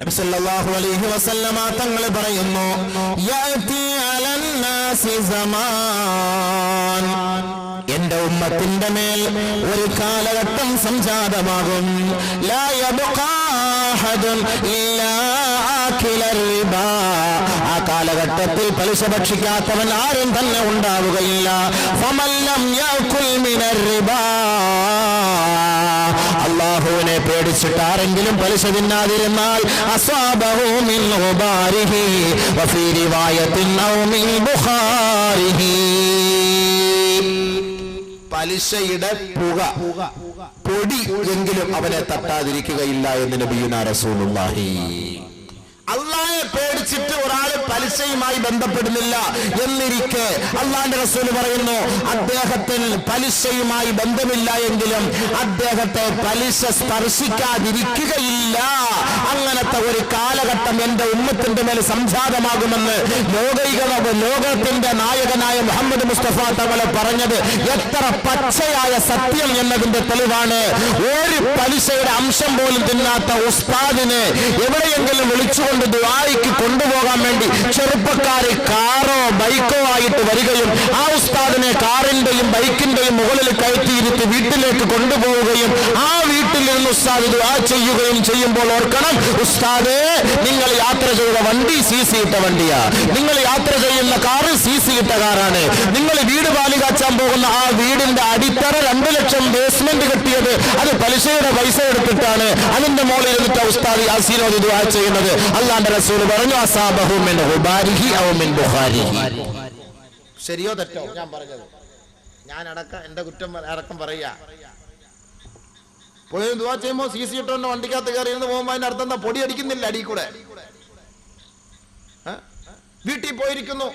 നബി സല്ലല്ലാഹു അലൈഹി വസല്ലമ തങ്ങൾ പറയുന്നു എന്റെ ഉമ്മത്തിന്റെ മേൽ ഒരു കാലഘട്ടം സംജാതമാകും. ആ കാലഘട്ടത്തിൽ പലിശ ഭക്ഷിക്കാത്തവൻ ആരും തന്നെ ഉണ്ടാവുകയില്ല. ഫമല്ലം യഅകുൽ മിനർ റിബാ. അള്ളാഹുവിനെ പേടിച്ചിട്ട് ആരെങ്കിലും പലിശ തിന്നാതിരുന്നാൽ പലിശയുടെ പുക പൊടി എങ്കിലും അവനെ തട്ടാതിരിക്കുകയില്ല എന്ന് നബിയുന റസൂലുള്ളാഹി. അള്ളാഹെ പേടിച്ചിട്ട് ഒരാൾ പലിശയുമായി ബന്ധപ്പെടുന്നില്ല. എന്നിരിക്കെ അള്ളാന്റെ റസൂൽ പറയുന്നു അദ്ദേഹത്തിന് പലിശയുമായി ബന്ധമില്ല എങ്കിലും അദ്ദേഹത്തെ പലിശ സ്പർശിക്കാതിരിക്കുകയില്ല. അങ്ങനത്തെ ഒരു കാലഘട്ടം എന്റെ ഉമ്മത്തിന്റെ മേൽ സംജാതമാകുമെന്ന് ലോകൈക ലോകത്തിന്റെ നായകനായ മുഹമ്മദ് മുസ്തഫ തവല പറഞ്ഞത് എത്ര പച്ചയായ സത്യം എന്നതിന്റെ തെളിവാണ്. ഒരു പലിശയുടെ അംശം പോലും തിന്നാത്ത ഉസ്താദിനെ എവിടെയെങ്കിലും വിളിച്ചുകൊണ്ട് ദുബായിക്ക് കൊണ്ടുപോകാൻ വേണ്ടി ചെറുപ്പക്കാരെ കാറോ ബൈക്കോ ആയിട്ട് വരികയും ആ ഉസ്താദിനെ കാറിന്റെയും ബൈക്കിന്റെയും മുകളിൽ കയറ്റിയിരുത്തി വീട്ടിലേക്ക് കൊണ്ടുപോവുകയും ആ വീട്ടിൽ നിന്ന് ഉസ്താദ് ദുആ ചെയ്യുകയും ചെയ്യുമ്പോൾ ഓർക്കണം ഉസ്താദേ നിങ്ങൾ യാത്ര ചെയ്ത വണ്ടി സി സി ഇട്ട വണ്ടിയാ. നിങ്ങൾ യാത്ര ചെയ്യുന്ന കാറ് സി സി ഇട്ട കാറാണ്. നിങ്ങൾ വീട് പാലി കാച്ചാൻ പോകുന്ന ആ വീടിന്റെ അടിത്തറ രണ്ടു ലക്ഷം ബേസ്മെന്റ് കെട്ടിയത് അത് പലിശയുടെ പൈസ എടുത്തിട്ടാണ് അതിന്റെ മോളിൽ ഇരുന്നിട്ട് ഉസ്താദ് യാസീനോദ് ദുആ ചെയ്യുന്നത്. അള്ളാന്റെ റസൂൽ പറഞ്ഞു അസാബഹു മിൻ ഗുബാരിഹി ഔ മിൻ ബുഖാരിഹി. ശരിയോ തെറ്റോ? ഞാൻ പറഞ്ഞത്. ഞാൻ അടക്കം എന്റെ കുറ്റം അടക്കം പറയാ പോയി ദുവാ ചെയ്യുമ്പോ സി സി ഇട്ടോണ്ട് വണ്ടിക്കകത്ത് കയറി ഇരുന്ന് പോകുമ്പോ അതിന്റെ അർത്ഥം എന്താ? പൊടി അടിക്കുന്നില്ല അടി കൂടെ? വീട്ടിൽ പോയിരിക്കുന്നു.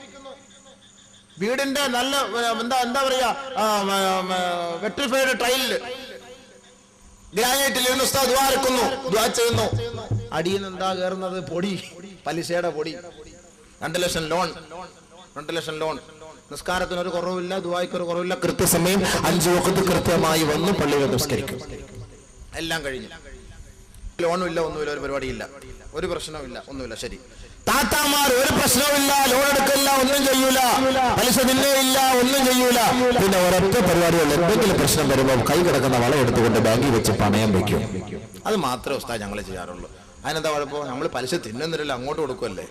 വീടിന്റെ നല്ല എന്താ എന്താ പറയാ? വെട്രിഫൈഡ് ടൈലിൽ. ഗ്രാനൈറ്റിൽ ഇരുന്ന് ഉസ്താദ് ദുആ ചെയ്യുന്നു. അടിയിൽ എന്താ കയറുന്നത് പൊടി. പലിശയുടെ പൊടി. രണ്ട് ലക്ഷം ലോൺ. രണ്ട് ലക്ഷം ലോൺ. നിസ്കാരത്തിന് ഒരു കുറവില്ല ദുബായ്ക്ക് ഒരു കുറവില്ല കൃത്യസമയം അഞ്ചു വക്കത്ത് കൃത്യമായി വന്ന് പള്ളിയിൽ നിസ്കരിക്കും. എല്ലാം കഴിഞ്ഞു. ലോണും ഇല്ല ഒന്നുമില്ല ഒരു പരിപാടിയില്ല. ഒരു പ്രശ്നവുമില്ല ഒന്നുമില്ല ശരി. താത്താമാർ ഒരു പ്രശ്നവുമില്ല ലോൺ എടുക്കില്ല ഒന്നും ചെയ്യൂല. പലിശ ഇല്ല ഒന്നും ചെയ്യൂല. പിന്നെ ഒരൊറ്റ പരിപാടികളിൽ എന്തെങ്കിലും പ്രശ്നം വരുമ്പോൾ കൈ കിടക്കുന്ന വള എടുത്തുകൊണ്ട് ബാങ്കിൽ വെച്ച് പണയം വെക്കും അത് മാത്രമേ ഉസ്താ ഞങ്ങൾ ചെയ്യാറുള്ളൂ. അതിനെന്താ കുഴപ്പം? നമ്മൾ പലിശ തിന്നുന്നില്ല അങ്ങോട്ട് കൊടുക്കുമല്ലേ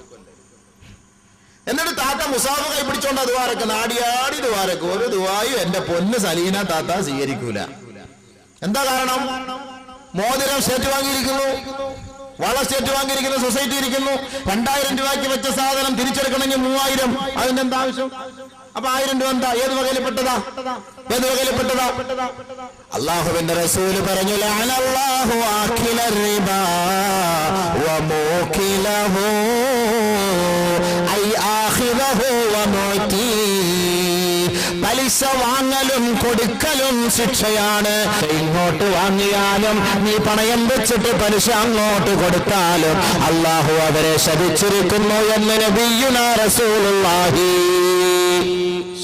എന്നിട്ട് താത്ത മുസാഫ് കൈ പിടിച്ചോണ്ട് ദുവാരക്ക് നാടിയാടി ദുവാരക്ക് ഒരു ദുവായും എന്റെ പൊന്ന് സലീന താത്ത സ്വീകരിക്കൂല. എന്താ കാരണം? മോതിരം സ്റ്റേറ്റ് വാങ്ങിയിരിക്കുന്നു വള സ്റ്റേറ്റ് വാങ്ങിയിരിക്കുന്ന സൊസൈറ്റി ഇരിക്കുന്നു. രണ്ടായിരം രൂപയ്ക്ക് വെച്ച സാധനം തിരിച്ചെടുക്കണമെങ്കിൽ മൂവായിരം. അതിന്റെ എന്താ ആവശ്യം? അപ്പൊ ആയിരം രൂപ എന്താ? ഏത് വകയിൽപ്പെട്ടതാ? ഏത് വകയിൽപ്പെട്ടതാ? അള്ളാഹുവിന്റെ റസൂൽ പറഞ്ഞു ലഅനല്ലാഹു ആഖില റിബാ വമൂഖിലഹു ഐ ആഖിറഹു വമുഅതി പലിശ വാങ്ങലും കൊടുക്കലും ശിക്ഷയാണ്. ഇങ്ങോട്ട് വാങ്ങിയാലും നീ പണയം വെച്ചിട്ട് പലിശ അങ്ങോട്ട് കൊടുത്താലും അള്ളാഹു അവരെ ശപിച്ചിരിക്കുന്നു എന്ന് നബിയുന റസൂലുള്ളാഹി.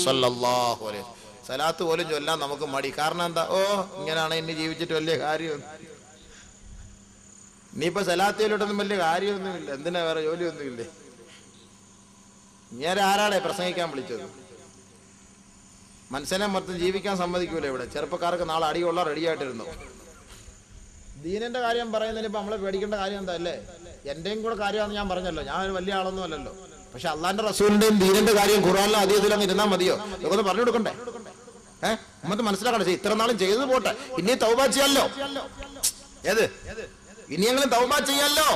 സല്ലല്ലാഹു അലൈഹി. സലാത്ത് പോലും ചൊല്ലാൻ നമുക്ക് മടി. കാരണം എന്താ? ഓ ഇങ്ങനെയാണ് എന്നെ ജീവിച്ചിട്ട് വലിയ കാര്യം. ഇനിയിപ്പോ സലാത്തിയിലോട്ടൊന്നും വലിയ കാര്യമൊന്നുമില്ല. എന്തിനാ വേറെ ജോലിയൊന്നുമില്ലേ? ഞാൻ ആരാളെ പ്രസംഗിക്കാൻ വിളിച്ചത്. മനുഷ്യനെ മൊത്തം ജീവിക്കാൻ സമ്മതിക്കൂല ഇവിടെ. ചെറുപ്പക്കാർക്ക് നാളെ അടികൊള്ള റെഡി ആയിട്ടിരുന്നു ദീനന്റെ കാര്യം പറയുന്നതിന് ഇപ്പൊ നമ്മളെ പേടിക്കേണ്ട കാര്യം എന്താ അല്ലേ? എന്റെയും കൂടെ കാര്യമാണെന്ന് ഞാൻ പറഞ്ഞല്ലോ. ഞാൻ വലിയ ആളൊന്നും അല്ലല്ലോ. പക്ഷെ അള്ളാന്റെ റസൂലിന്റെയും ദീനന്റെ കാര്യം ഖുറാനിലും അതീതിലും ഇരുന്നാൽ മതിയോ? ഇതൊക്കെ പറഞ്ഞു കൊടുക്കണ്ടേ? ഏഹ് നമുക്ക് മനസ്സിലാക്കണം. ഇത്ര നാളും ചെയ്തു പോട്ടെ. ഇനി തൗബാ ചെയ്യാലോ? ഏത്? ഇനിയെങ്കിലും തൗബാ ചെയ്യാലോ?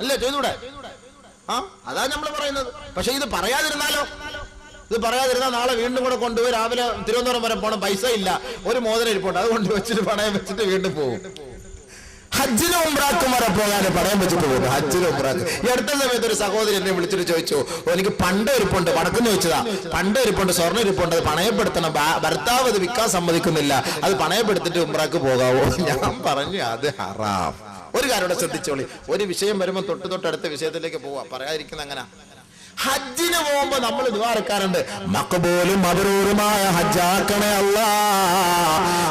അല്ലേ ചെയ്തൂടെ? ആ അതാ നമ്മൾ പറയുന്നത്. പക്ഷെ ഇത് പറയാതിരുന്നാലോ? ഇത് പറയാതിരുന്നാൽ നാളെ വീണ്ടും കൂടെ കൊണ്ടുപോയി രാവിലെ തിരുവനന്തപുരം വരെ പോണം. പൈസ ഇല്ല ഒരു മോതിരം ഇരിപ്പുണ്ട്. അത് കൊണ്ടുവച്ചിട്ട് പണയം വെച്ചിട്ട് വീണ്ടും പോകും ഹജ്ജിനും ഉംറാക്കും വരെ പോകാൻ പറയാൻ വെച്ചിട്ട് പോകുന്നു ഹജ്ജിനും ഉംറാക്കും. ഈ അടുത്ത സമയത്ത് ഒരു സഹോദരി എന്നെ വിളിച്ചിട്ട് ചോദിച്ചു "ഓ, എനിക്ക് പണ്ട് ഇരിപ്പുണ്ട്. വടക്കുന്ന് വെച്ചതാ പണ്ട് ഇരിപ്പുണ്ട് സ്വർണ ഇരിപ്പുണ്ട്. അത് പണയപ്പെടുത്തണം. ഭർത്താവ് അത് വിൽക്കാൻ സമ്മതിക്കുന്നില്ല. അത് പണയപ്പെടുത്തിട്ട് ഉമ്രാക്ക് പോകാവോ. ഞാൻ പറഞ്ഞു അത് ഹറാം. ഒരു കാര്യം ശ്രദ്ധിച്ചോളി. ഒരു വിഷയം വരുമ്പോൾ തൊട്ട് തൊട്ട് അടുത്ത വിഷയത്തിലേക്ക് പോവാ. പറയാതിരിക്കുന്ന അങ്ങനെ. ഹജ്ജിന് പോകുമ്പോ നമ്മൾ ദ്വാരക്കാറുണ്ട് മക്കബോലും മബറൂറുമായ ഹജ്ജാക്കണേ അല്ലാ.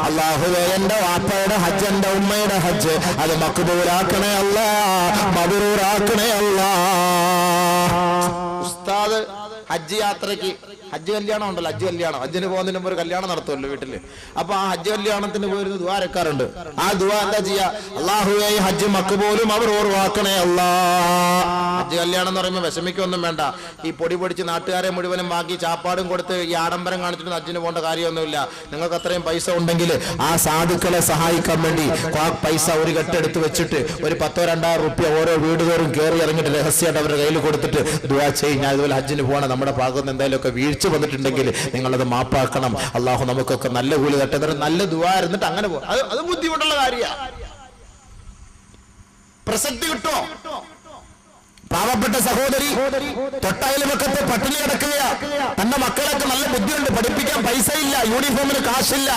അള്ളാഹുവേ എന്റെ വാപ്പയുടെ ഹജ്ജ് എന്റെ ഉമ്മയുടെ ഹജ്ജ് അത് മക്കബൂലാക്കണേ അല്ലാ മബറൂറാക്കണേ അല്ലാ. ഹജ്ജ് യാത്രയ്ക്ക് ഹജ്ജ് കല്യാണം ഉണ്ടല്ലോ ഹജ്ജ് കല്യാണം. ഹജ്ജിന് പോകുന്നതിന് മുമ്പ് ഒരു കല്യാണം നടത്തുമല്ലോ വീട്ടിൽ. അപ്പൊ ആ ഹജ്ജ് കല്യാണത്തിന് പോയിരുന്ന ദുവാ അരക്കാറുണ്ട്. ആ ദുവാ എന്താ ചെയ്യാ? അള്ളാഹുവേ ഹജ്ജ് മക്ക് പോലും അവർ ഓർവാക്കണേ അല്ലാ. ഹജ്ജ് കല്യാണം എന്ന് പറയുമ്പോൾ വിഷമിക്കൊന്നും വേണ്ട. ഈ പൊടി പൊടിച്ച് നാട്ടുകാരെ മുഴുവനും ബാക്കി ചാപ്പാടും കൊടുത്ത് ഈ ആഡംബരം കാണിച്ചിട്ട് ഹജ്ജിന് പോകേണ്ട കാര്യമൊന്നുമില്ല. നിങ്ങൾക്ക് അത്രയും പൈസ ഉണ്ടെങ്കിൽ ആ സാധുക്കളെ സഹായിക്കാൻ വേണ്ടി പൈസ ഒരു കെട്ടെടുത്ത് വെച്ചിട്ട് ഒരു പത്തോ രണ്ടായിരം റുപ്യ ഓരോ വീട് കയറി ഇറങ്ങിയിട്ട് രഹസ്യമായിട്ട് അവരുടെ കയ്യിൽ കൊടുത്തിട്ട് ദുവാ ചെയ്യും. ഞാൻ ഇതുപോലെ ഹജ്ജിന് പോകണം നമ്മുടെ ഭാഗത്ത് എന്തെങ്കിലുമൊക്കെ വീഴ്ച വന്നിട്ടുണ്ടെങ്കിൽ നിങ്ങളത് മാപ്പാക്കണം. അള്ളാഹു നമുക്കൊക്കെ നല്ല കൂലി തട്ടെ നല്ല ദുവാ ഇരുന്നിട്ട് അങ്ങനെ പോകും അത് അത് ബുദ്ധിമുട്ടുള്ള കാര്യമാണ് പ്രസക്തി കിട്ടോ? പാവപ്പെട്ട സഹോദരി തൊട്ടയൽവക്കത്തെ പട്ടിണി കിടക്കുക തന്റെ മക്കളൊക്കെ നല്ല ബുദ്ധിയുണ്ട്. പഠിപ്പിക്കാൻ പൈസ ഇല്ല യൂണിഫോമിന് കാശില്ല.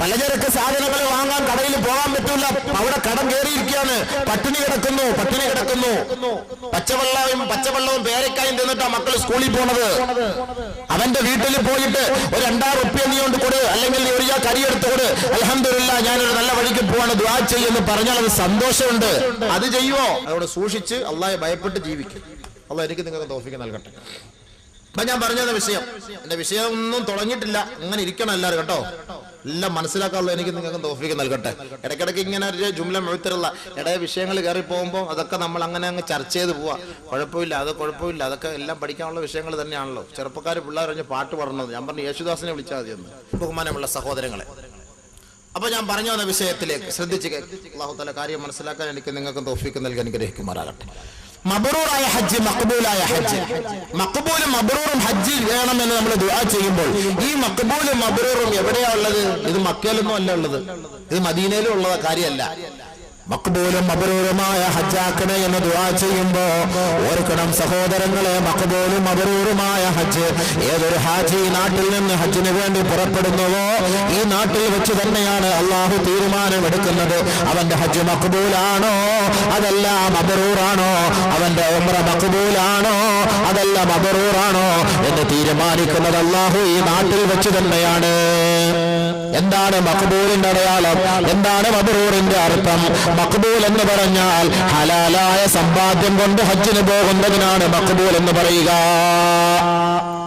പലചരക്ക് സാധനങ്ങൾ വാങ്ങാൻ കടയിൽ പോകാൻ പറ്റൂല. അവിടെ കടം കയറിയിരിക്കുകയാണ്. പട്ടിണി കിടക്കുന്നു പട്ടിണി കിടക്കുന്നു. പച്ചവെള്ളവും പച്ചവെള്ളവും പേരക്കായും തിന്നിട്ടാ മക്കൾ സ്കൂളിൽ പോണത്. അവന്റെ വീട്ടിൽ പോയിട്ട് ഒരു രണ്ടായിരം ഉപ്പി നീ കൊണ്ട് കൊടു അല്ലെങ്കിൽ ഒരു ഒരു കരി എടുത്തു കൊടു. അലഹമില്ല ഞാനൊരു നല്ല വഴിക്ക് പോവാണ് ദ്വാ ചെയ്യുമെന്ന് പറഞ്ഞാൽ അത് സന്തോഷമുണ്ട്. അത് ചെയ്യുമോ അവിടെ സൂക്ഷിച്ച് അള്ളാഹെ ഭയപ്പെട്ട് ജീവിക്കും. അള്ളാഹ് എനിക്ക് നിങ്ങൾക്ക് തോഫിക്ക് നൽകട്ടെ. അപ്പൊ ഞാൻ പറഞ്ഞത് വിഷയം. എന്റെ വിഷയം ഒന്നും തുടങ്ങിയിട്ടില്ല. അങ്ങനെ ഇരിക്കണം എല്ലാവരും കേട്ടോ. എല്ലാം മനസ്സിലാക്കാനുള്ള എനിക്ക് നിങ്ങൾക്ക് തോഫിക്ക് നൽകട്ടെ. ഇടയ്ക്കിടയ്ക്ക് ഇങ്ങനെ ഒരു ജുംല മെഴുത്തരുള്ള ഇടയ വിഷയങ്ങൾ കയറി പോകുമ്പോൾ അതൊക്കെ നമ്മൾ അങ്ങനെ അങ്ങ് ചർച്ച ചെയ്ത് പോവാ. കുഴപ്പമില്ല അത് കുഴപ്പമില്ല. അതൊക്കെ എല്ലാം പഠിക്കാനുള്ള വിഷയങ്ങൾ തന്നെയാണല്ലോ. ചെറുപ്പക്കാർ പിള്ളേർ പറഞ്ഞ് പാട്ട് പറഞ്ഞത് ഞാൻ പറഞ്ഞു യേശുദാസിനെ വിളിച്ചാൽ മതി എന്ന്. ബഹുമാനമുള്ള സഹോദരങ്ങളെ. അപ്പൊ ഞാൻ പറഞ്ഞു വന്ന വിഷയത്തിലേക്ക് ശ്രദ്ധിച്ച് അള്ളാഹുത്തല കാര്യം മനസ്സിലാക്കാൻ എനിക്ക് നിങ്ങൾക്ക് തോഫിക്ക് നൽകാൻ അനുഗ്രഹിക്കുമാറാകട്ടെ. മബറൂറായ ഹജ്ജ് മക്ബൂലായ ഹജ്ജ്. മക്ബൂലും മബറൂറും ഹജ്ജ് വേണമെന്ന് നമ്മൾ ദുആ ചെയ്യുമ്പോൾ ഈ മക്ബൂലും മബറൂറും എവിടെയാ ഉള്ളത്? ഇത് മക്കയിലൊന്നും അല്ല ഉള്ളത്. ഇത് മദീനയിലും ഉള്ള കാര്യമല്ല. മക്ബൂലും അപരൂരുമായ ഹജ്ജാക്കണേ എന്ന് ദുവാ ചെയ്യുമ്പോ ഓർക്കണം സഹോദരങ്ങളെ മക്ബൂലും അപരൂരുമായ ഹജ്ജ്. ഏതൊരു ഹാജി ഈ നാട്ടിൽ നിന്ന് ഹജ്ജിന് വേണ്ടി പുറപ്പെടുന്നുവോ ഈ നാട്ടിൽ വെച്ച് തന്നെയാണ് അള്ളാഹു തീരുമാനമെടുക്കുന്നത്. അവന്റെ ഹജ്ജ് മക്ബൂലാണോ? അതെല്ലാം അപരൂറാണോ അവന്റെ ഉമ്ര മക്ബൂലാണോ? അതെല്ലാം അപരൂറാണോ എന്ന് തീരുമാനിക്കുന്നത് അള്ളാഹു ഈ നാട്ടിൽ വെച്ച് തന്നെയാണ്. എന്താണ് മക്ബൂലിന്റെ അടയാളം? എന്താണ് മബറൂറിന്റെ അർത്ഥം? മക്ബൂൽ എന്ന് പറഞ്ഞാൽ ഹലാലായ സമ്പാദ്യം കൊണ്ട് ഹജ്ജിന് പോകുന്നതിനാണ് മക്ബൂൽ എന്ന് പറയുക.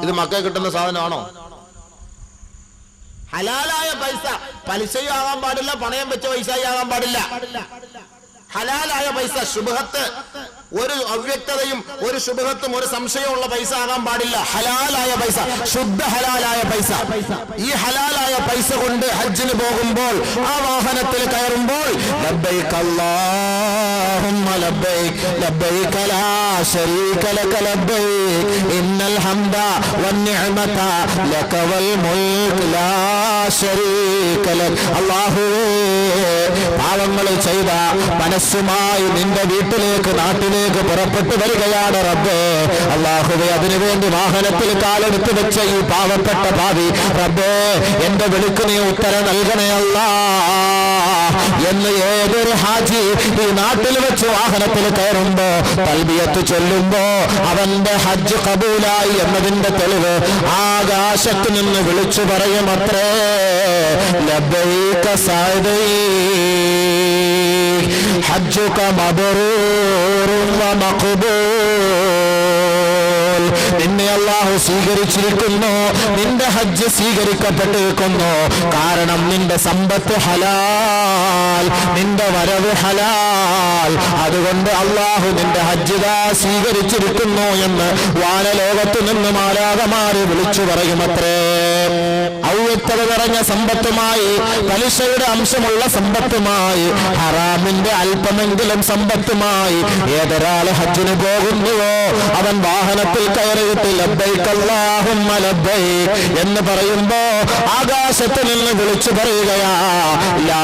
ഇത് മക്ക കിട്ടുന്ന സാധനമാണോ? ഹലാലായ പൈസ. പലിശയും ആകാൻ പാടില്ല പണയം വെച്ച പൈസയും ആകാൻ പാടില്ല. ഹലാലായ പൈസ ശുഭഹത്ത്. ഒരു അവ്യക്തതയും ഒരു ശുഭത്വം ഒരു സംശയമുള്ള പൈസ ആകാൻ പാടില്ല. ഹലാലായ പൈസ. ശുദ്ധ ഹലാലായ പൈസ. ഈ ഹലാലായ പൈസ കൊണ്ട് ഹജ്ജിന് പോകുമ്പോൾ ആ വാഹനത്തിൽ കയറുമ്പോൾ പാവങ്ങൾ ചെയ്ത മനസ്സുമായി നിന്റെ വീട്ടിലേക്ക് നാട്ടിലേക്ക് പുറപ്പെട്ടു വരികയാണ് റബ്ബേ. അള്ളാഹുവെ അതിനുവേണ്ടി വാഹനത്തിൽ കാലെടുത്ത് വെച്ച ഈ പാവപ്പെട്ട ഭാവി. റബ്ബേ എന്റെ വിളിക്കുന്ന ഉത്തരം നൽകണേ അല്ല എന്ന് ഏതൊരു ഹാജി ഈ നാട്ടിൽ വെച്ച് വാഹനത്തിൽ കയറുമ്പോ തൽബിയത്ത് ചൊല്ലുമ്പോ അവന്റെ ഹജ്ജ് കബൂലായി എന്നതിന്റെ തെളിവ് ആകാശത്ത് നിന്ന് വിളിച്ചു പറയുമത്രേ. ലബൈക സാദൈ ഹജ്ജുക മബറൂറും വ നിന്നെ അള്ളാഹു സ്വീകരിച്ചിരിക്കുന്നു. നിന്റെ ഹജ്ജ് സ്വീകരിക്കപ്പെട്ടിരിക്കുന്നു. കാരണം നിന്റെ സമ്പത്ത് ഹലാൽ നിന്റെ വരവ് ഹലാൽ. അതുകൊണ്ട് അള്ളാഹു നിന്റെ ഹജ്ജിത സ്വീകരിച്ചിരിക്കുന്നു എന്ന് വാനലോകത്തു നിന്ന് മാലാകമാര് വിളിച്ചു പറയുമത്രേ ഔവ്യക്തത നിറഞ്ഞ സമ്പത്തുമായി പലിശയുടെ അംശമുള്ള സമ്പത്തുമായി ഹറാമിന്റെ അല്പമെങ്കിലും സമ്പത്തുമായി. ഏതൊരാൾ ഹജ്ജിന് പോകുന്നുവോ അവൻ വാഹനത്തിൽ കയറിയിട്ട് എന്ന് പറയുമ്പോ ആകാശത്ത് നിന്ന് വിളിച്ചു പറയുകയാ ലാ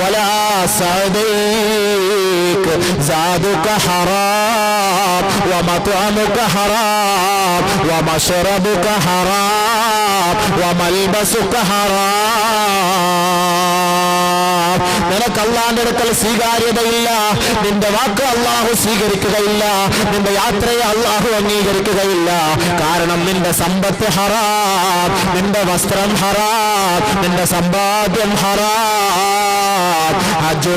ولا صديق زادك حرام ومطعمك حرام ومشربك حرام وملبسك حرام നിനക്ക് അള്ളാന്റെ അടുക്കൽ സ്വീകാര്യതയില്ല. നിന്റെ വാക്ക് അള്ളാഹു സ്വീകരിക്കുകയില്ല. നിന്റെ യാത്രയെ അള്ളാഹു അംഗീകരിക്കുകയില്ല. കാരണം നിന്റെ സമ്പത്ത് ഹറാം. നിന്റെ വസ്ത്രം ഹറാം. നിന്റെ സമ്പാദ്യം ഹറാം. ഹജ്ജുക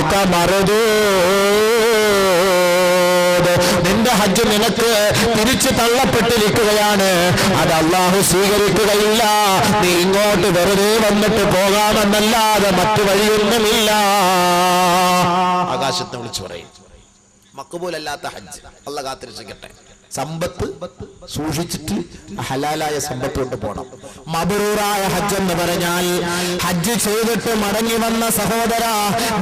മറുദൂദ് നിന്റെ ഹജ്ജ് നിനക്ക് തിരിച്ചു തള്ളപ്പെട്ടിരിക്കുകയാണ്. അത് അള്ളാഹു സ്വീകരിക്കുകയില്ല. നീ ഇങ്ങോട്ട് വെറുതെ വന്നിട്ട് പോകാമെന്നല്ലാതെ മറ്റു വഴിയൊന്നുമില്ല. ആകാശത്തെ വിളിച്ചു പറയും. മക്കുപോലല്ലാത്ത ഹജ്ജ്. അല്ല കാത്തിരക്ഷിക്കട്ടെ സമ്പത്ത് സൂക്ഷിച്ചിട്ട് ഹലാലായ സമ്പത്ത് കൊണ്ട് പോണം. മബറൂറായ ഹജ്ജ് എന്ന് പറഞ്ഞാൽ ഹജ്ജ് ചെയ്തിട്ട് മടങ്ങി വന്ന സഹോദര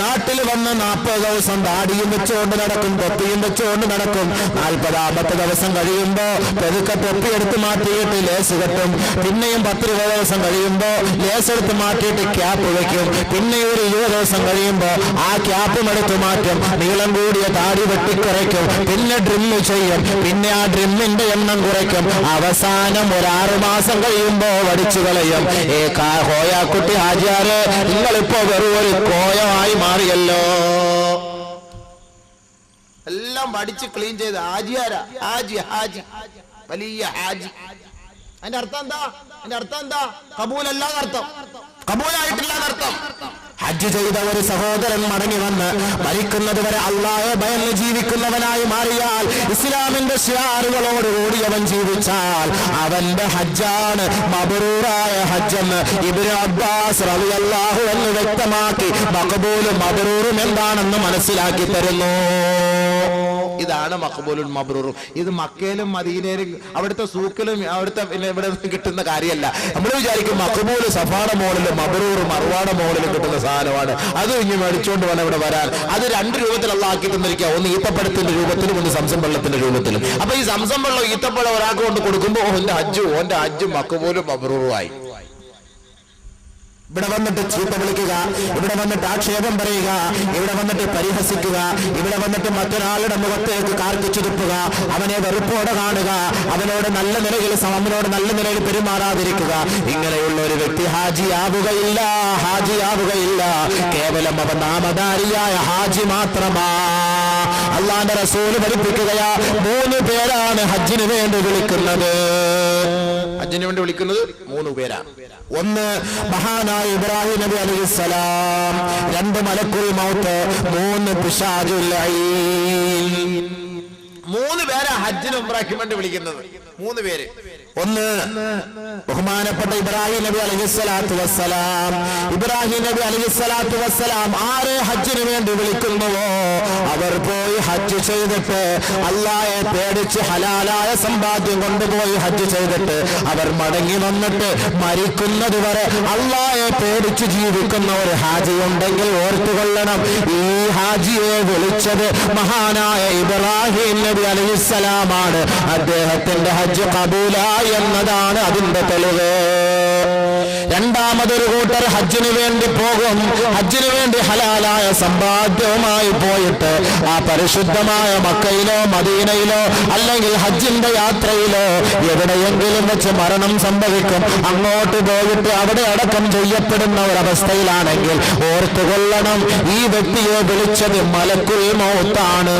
നാട്ടിൽ വന്ന നാൽപ്പത് ദിവസം ദാടിയും വെച്ചുകൊണ്ട് നടക്കും തൊപ്പിയും വെച്ചുകൊണ്ട് നടക്കും. നാൽപ്പതാമത്തെ ദിവസം കഴിയുമ്പോ പെതുക്കെ തൊപ്പി എടുത്ത് മാറ്റിയിട്ട് ലേസ് കെട്ടും. പിന്നെയും പത്ത് ഇരുപത് ദിവസം കഴിയുമ്പോ ലേസ് എടുത്ത് മാറ്റിയിട്ട് ക്യാപ്പ് വെക്കും. പിന്നെ ഒരു ഇരുപത് ദിവസം കഴിയുമ്പോ ആ ക്യാപ്പും എടുത്ത് മാറ്റും. നീളം കൂടിയ താടി വെട്ടിക്കുറയ്ക്കും പിന്നെ ഡ്രില്ല് ചെയ്യും. പിന്നെ ആ ഡ്രിമ്മിന്റെ എണ്ണം കുറയ്ക്കും. അവസാനം ഒരു ആറു മാസം കഴിയുമ്പോ വടിച്ചു കളയും. ഏ കോയാക്കുട്ടി ഹാജിയാരെ നിങ്ങളിപ്പോ വെറും ഒരു കോയമായി മാറിയല്ലോ. എല്ലാം വടിച്ച് ക്ലീൻ ചെയ്ത്. ഹാജിയാരാ? ഹാജി ഹാജി. വലിയ ഹാജി. അതിന്റെ അർത്ഥം എന്താ? അതിന്റെ അർത്ഥം എന്താ? കബൂലല്ലാന്നർത്ഥം. അർത്ഥം കബൂലായിട്ടില്ല എന്നർത്ഥം ഹജ്ജ് ചെയ്ത ഒരു സഹോദരൻ മടങ്ങി വന്ന് മരിക്കുന്നത് വരെ അള്ളാഹെ ഭയന്ന് ജീവിക്കുന്നവനായി മാറിയാൽ ഇസ്ലാമിന്റെ ഷിയാറുകളോട് കൂടി അവൻ ജീവിച്ചാൽ അവന്റെ ഹജ്ജാണ് മബറൂറായ ഹജ്ജെന്ന് ഇബ്നു അബ്ബാസ് റളിയല്ലാഹു എന്ന് വ്യക്തമാക്കി. മകബൂലും മബറൂറും എന്താണെന്ന് മനസ്സിലാക്കി തരുന്നു. ഇതാണ് മഖബൂലുൽ മബ്രൂറും ഇത് മക്കയിലും മദീനയിലും അവിടുത്തെ സൂക്കിലും അവിടുത്തെ പിന്നെ ഇവിടെ കിട്ടുന്ന കാര്യമല്ല. നമ്മൾ വിചാരിക്കും മഖബൂൽ സഫാട മോളിലും മബ്രൂറും മറുവാട മോളിലും കിട്ടുന്ന സാധനമാണ്. അത് ഇനി മേടിച്ചുകൊണ്ട് വേണം ഇവിടെ വരാൻ. അത് രണ്ട് രൂപത്തിലുള്ള ആക്കി തന്നിരിക്കുക. ഒന്ന് ഈത്തപ്പഴത്തിന്റെ രൂപത്തിലും ഒന്ന് സംസം വെള്ളത്തിന്റെ രൂപത്തിലും. അപ്പൊ ഈ സംസം വെള്ളം ഈത്തപ്പഴം ഒരാൾക്ക് കൊണ്ട് കൊടുക്കുമ്പോൾ ഓന്റെ അജ്ജു ഓന്റെ അജ്ജും മഖബൂലും മബ്രൂറുമായി ഇവിടെ വന്നിട്ട് ചീത്ത വിളിക്കുക ഇവിടെ വന്നിട്ട് ആക്ഷേപം പറയുക ഇവിടെ വന്നിട്ട് പരിഹസിക്കുക ഇവിടെ വന്നിട്ട് മറ്റൊരാളുടെ മുഖത്തേക്ക് കാർക്കിച്ചു തുപ്പുക അവനെ വെറുപ്പോടെ കാണുക അവനോട് നല്ല നിലയിൽ അവനോട് നല്ല നിലയിൽ പെരുമാറാതിരിക്കുക. ഇങ്ങനെയുള്ള ഒരു വ്യക്തി ഹാജിയാവുകയില്ല ഹാജിയാവുകയില്ല. കേവലം അവ നാമധാരിയായ ഹാജി മാത്രമാ. അള്ളാന്റെ റസൂൽ പഠിപ്പിക്കുകയാ. മൂന്ന് പേരാണ് ഹജ്ജിന് വേണ്ടി വിളിക്കുന്നത്. ഹജ്ജിന് വേണ്ടി വിളിക്കുന്നത് മൂന്ന് പേരാണ്. ഒന്ന് മഹാനായ ഇബ്രാഹിം നബി അലൈഹിസ്സലാം രണ്ട് മലക്കുൽ മൗത്ത് മൂന്ന് പിശാചുൽ ഐൻ. മൂന്ന് പേരാ ഹജ്ജിന് ഉംറയ്ക്ക് വേണ്ടി വിളിക്കുന്നത്. മൂന്ന് പേര്. ഒന്ന് ബഹുമാനപ്പെട്ട ഇബ്രാഹിം നബി അലൈഹിസ്സലാത്തു വസ്സലാം. ഇബ്രാഹിം നബി അലൈഹിസ്സലാത്തു വസ്സലാം ആരെ ഹജ്ജിന് വേണ്ടി വിളിക്കുന്നുവോ? അവർ പോയി ഹജ്ജ് ചെയ്തിട്ട് അള്ളായെ പേടിച്ച് ഹലാലായ സമ്പാദ്യം കൊണ്ടുപോയി ഹജ്ജ് ചെയ്തിട്ട് അവർ മടങ്ങി വന്നിട്ട് മരിക്കുന്നത് വരെ പേടിച്ച് ജീവിക്കുന്ന ഒരു ഹാജി ഉണ്ടെങ്കിൽ ഓർത്തുകൊള്ളണം. ഈ ഹാജിയെ വിളിച്ചത് മഹാനായ ഇബ്രാഹിം നബി അലൈഹിസ്സലാമാണ്. അദ്ദേഹത്തിന്റെ ഹജ്ജ് കബൂലായി. എന്നതാണ് അതിന്റെ തെളിവ്. രണ്ടാമതൊരു കൂട്ടർ ഹജ്ജിന് വേണ്ടി പോകും. ഹജ്ജിന് വേണ്ടി ഹലാലായ സമ്പാദ്യവുമായി പോയിട്ട് ആ പരിശുദ്ധമായ മക്കയിലോ മദീനയിലോ അല്ലെങ്കിൽ ഹജ്ജിന്റെ യാത്രയിലോ എവിടെയെങ്കിലും വെച്ച് മരണം സംഭവിക്കും. അങ്ങോട്ട് പോയിട്ട് അവിടെ അടക്കം ചെയ്യപ്പെടുന്ന ഒരവസ്ഥയിലാണെങ്കിൽ ഓർത്തുകൊള്ളണം. ഈ വ്യക്തിയെ വിളിച്ചത് മലക്കുൽ മൗത്താണ്.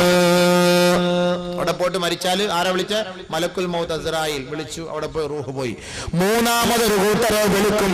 അവിടെ പോയിട്ട് മരിച്ചാൽ ആരെ വിളിച്ച? മലക്കുൽ മൗത്ത് അസറായിൽ വിളിച്ചു അവിടെ പോയി റൂഹ് പോയി. മൂന്നാമത് ഒരു കൂട്ടരെ വിളിക്കും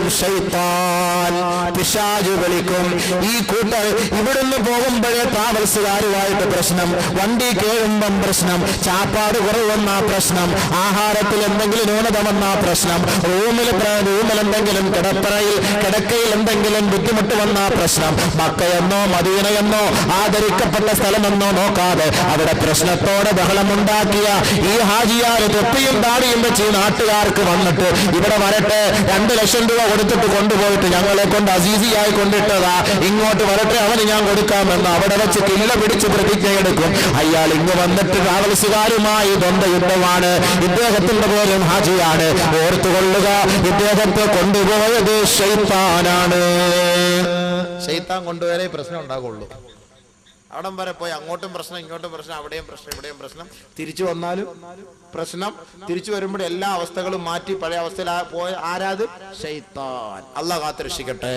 പിശാജ് വിളിക്കും. ഈ കൂട്ടർ ഇവിടുന്ന് പോകുമ്പോഴേ താമസുകാരുമായിട്ട് പ്രശ്നം വണ്ടി കേഴുമ്പം പ്രശ്നം ചാപ്പാട് കുറവെന്ന പ്രശ്നം ആഹാരത്തിൽ എന്തെങ്കിലും ന്യൂനത വന്ന പ്രശ്നം റൂമിൽ റൂമിൽ എന്തെങ്കിലും കിടപ്പറയിൽ കിടക്കയിൽ എന്തെങ്കിലും ബുദ്ധിമുട്ട് വന്ന പ്രശ്നം. മക്കയെന്നോ മദീനയെന്നോ ആദരിക്കപ്പെട്ട സ്ഥലമെന്നോ നോക്കാതെ അവിടെ പ്രശ്നത്തോടെ ബഹളമുണ്ടാക്കിയ ഈ ഹാജിയാര് തൊപ്പിയും താടിയും വെച്ച് ഈ നാട്ടുകാർക്ക് വന്നിട്ട് ഇവിടെ വരട്ടെ രണ്ട് ലക്ഷം രൂപ കൊടുത്തിട്ട് കൊണ്ടുപോയിട്ട് ഞങ്ങളെ കൊണ്ട് അസീസിയായി കൊണ്ടിട്ടതാ. ഇങ്ങോട്ട് വരട്ടെ അവന് ഞാൻ കൊടുക്കാമെന്ന് അവിടെ വെച്ച് കില്ല പിടിച്ച് പ്രതിജ്ഞയെടുക്കും അയാൾ ഇങ്ങ് വന്നിട്ട് ട്രാവൽസുകാരുമായി ദ്വന്ദ്വയുദ്ധമാണ് ഇദ്ദേഹത്തിന്റെ പോലും ഹാജിയാണ്. ഓർത്തുകൊള്ളുക ഇദ്ദേഹത്തെ കൊണ്ടുപോയത് ഷെയ്ത്താനാണ് ഷെയ്ത്താൻ കൊണ്ടുവരെ പ്രശ്നം ഉണ്ടാകുള്ളൂ അവിടം വരെ പോയി അങ്ങോട്ടും പ്രശ്നം ഇങ്ങോട്ടും പ്രശ്നം അവിടെയും പ്രശ്നം ഇവിടെയും പ്രശ്നം. തിരിച്ചു വന്നാലും പ്രശ്നം. തിരിച്ചു വരുമ്പോൾ എല്ലാ അവസ്ഥകളും മാറ്റി പഴയ അവസ്ഥയിൽ പോയ ആരാത്? ഷെയ്ത്താൻ അല്ല കാത്ത് രക്ഷിക്കട്ടെ